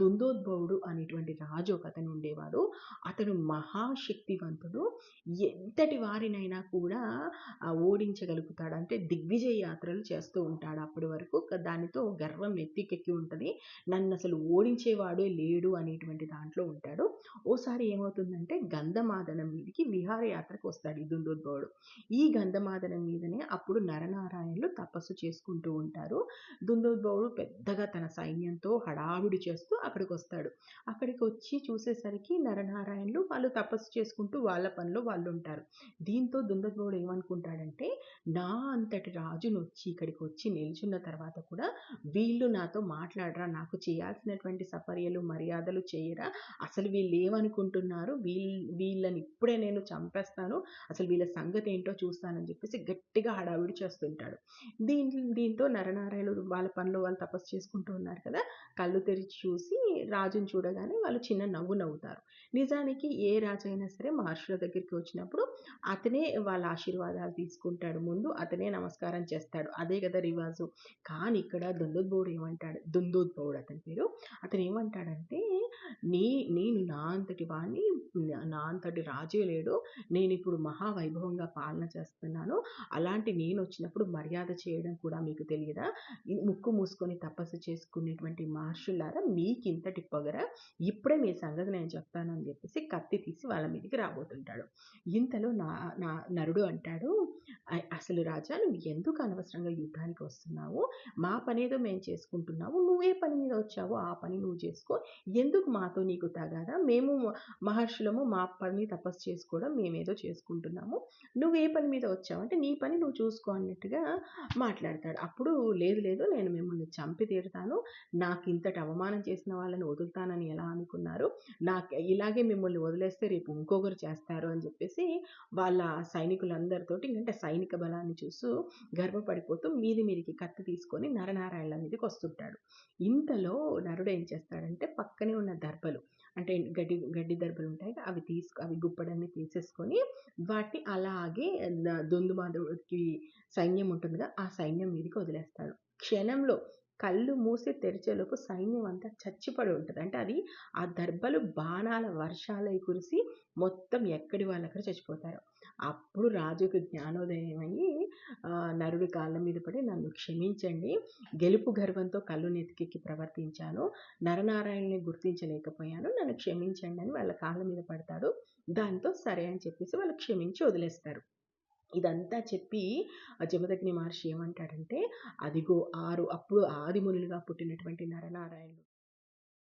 దుందోద్భవుడు అనేటువంటి రాజు ఒకతను ఉండేవాడు. అతడు మహాశక్తివంతుడు. ఎంతటి వారినైనా కూడా ఓడించగలుగుతాడు. అంటే దిగ్విజయ యాత్రలు చేస్తూ ఉంటాడు అప్పటి వరకు. దానితో గర్వం ఎత్తికెక్కి ఉంటుంది. నన్ను అసలు ఓడించేవాడే లేడు అనేటువంటి దాంట్లో ఉంటాడు. ఓసారి ఏమవుతుందంటే గంధమాదనం మీదకి విహారయాత్రకు వస్తాడు ఈ దుందోద్భవుడు. ఈ గంధమాదనం మీదనే అప్పుడు నరనారాయణులు తపస్సు చేసుకుంటూ ఉంటారు. దుందోద్భవుడు పెద్దగా తన సైన్యంతో హడావుడి చేస్తూ అక్కడికి వస్తాడు అక్కడికి వచ్చి చూసేసరికి నరనారాయణులు వాళ్ళు తపస్సు చేసుకుంటూ వాళ్ళ పనిలో వాళ్ళు ఉంటారు దీంతో దుందోద్భవుడు ఏమనుకుంటాడంటే నా అంతటి రాజును వచ్చి ఇక్కడికి వచ్చి నిల్చున్న తర్వాత కూడా వీళ్ళు నాతో మాట్లాడరా నాకు చేయాల్సినటువంటి సపర్యలు మర్యాదలు చేయరా? అసలు వీళ్ళు ఏమనుకుంటున్నారు వీళ్ళ వీళ్ళని ఇప్పుడే నేను చంపేస్తాను. అసలు వీళ్ళ సంగతి ఏంటో చూస్తానని చెప్పేసి గట్టిగా హడావిడి చేస్తుంటాడు. దీని దీంతో నరనారాయణుడు వాళ్ళ పనిలో వాళ్ళు తపస్సు చేసుకుంటూ ఉన్నారు కదా కళ్ళు తెరిచి చూసి రాజుని చూడగానే వాళ్ళు చిన్న నవ్వు నవ్వుతారు. నిజానికి ఏ రాజు అయినా సరే మహర్షుల దగ్గరికి వచ్చినప్పుడు అతనే వాళ్ళ ఆశీర్వాదాలు తీసుకుంటాడు ముందు అతనే నమస్కారం చేస్తాడు. అదే కదా రివాజు. కానీ ఇక్కడ దుందోద్భవుడు ఏమంటాడు? దుందోద్భవుడు అతని పేరు. అతను ఏమంటాడంటే నీ నేను నా అంతటి వాడిని నా అంతటి రాజే లేడు. నేను ఇప్పుడు మహావైభవంగా పాలన చేస్తున్నాను. అలాంటి నేను వచ్చినప్పుడు మర్యాద చేయడం కూడా మీకు తెలియదా? ముక్కు మూసుకొని తపస్సు చేసుకునేటువంటి మహర్షులారా మీ ఇంతటి పొగర ఇప్పుడే మీ సంగతి నేను చెప్తాను అని చెప్పేసి కత్తి తీసి వాళ్ళ మీదకి రాబోతుంటాడు. ఇంతలో నా నా నరుడు అంటాడు అసలు రాజా నువ్వు ఎందుకు అనవసరంగా యుద్ధానికి వస్తున్నావు? మా పని ఏదో మేము చేసుకుంటున్నాము నువ్వే పని మీద వచ్చావు. ఆ పని నువ్వు చేసుకో. ఎందుకు మాతో నీకు తగాదా? మేము మహర్షులము మా పని తపస్సు చేసుకోవడం మేమేదో చేసుకుంటున్నాము. నువ్వు ఏ పని మీద వచ్చావు? అంటే నీ పని నువ్వు చూసుకో అన్నట్టుగా మాట్లాడతాడు. అప్పుడు లేదు లేదు నేను మిమ్మల్ని చంపి తీరుతాను. నాకు ఇంతటి అవమానం చేసిన వాళ్ళని వదులుతానని ఎలా అనుకున్నారు? నాకు ఇలాగే మిమ్మల్ని వదిలేస్తే రేపు ఇంకొకరు చేస్తారు అని చెప్పేసి వాళ్ళ సైనికులందరితోటి అంటే సైనిక బలాన్ని చూస్తూ గర్వపడిపోతూ మీది మీదికి కత్తి తీసుకొని నరనారాయణల మీదకి వస్తుంటాడు. ఇంతలో నరుడు ఏం చేస్తాడంటే పక్కనే ఉన్న దర్భలు అంటే గడ్డి గడ్డి దర్భలు ఉంటాయి అవి తీసుకు అవి గుప్పడన్ని తీసేసుకొని వాటిని అలాగే దొందుమాధుడికి సైన్యం ఉంటుంది కదా ఆ సైన్యం మీదకి వదిలేస్తాడు. క్షణంలో కళ్ళు మూసి తెరిచేలోపు సైన్యం అంతా చచ్చిపడి ఉంటుంది. అంటే అది ఆ దర్భలు బాణాల వర్షాలై కురిసి మొత్తం ఎక్కడి వాళ్ళక్కడ చచ్చిపోతారు. అప్పుడు రాజుకు జ్ఞానోదయం అయ్యి నరుడి కాళ్ళ మీద పడి నన్ను క్షమించండి గెలుపు గర్వంతో కళ్ళు నెతికెక్కి ప్రవర్తించాను నరనారాయణని గుర్తించలేకపోయాను నన్ను క్షమించండి అని వాళ్ళ కాళ్ళ మీద పడతాడు. దాంతో సరే అని చెప్పేసి వాళ్ళు క్షమించి వదిలేస్తారు. ఇదంతా చెప్పి జమదగ్ని మహర్షి ఏమంటాడంటే అదిగో ఆరు అప్పుడు ఆదిమునులుగా పుట్టినటువంటి నరనారాయణుడు.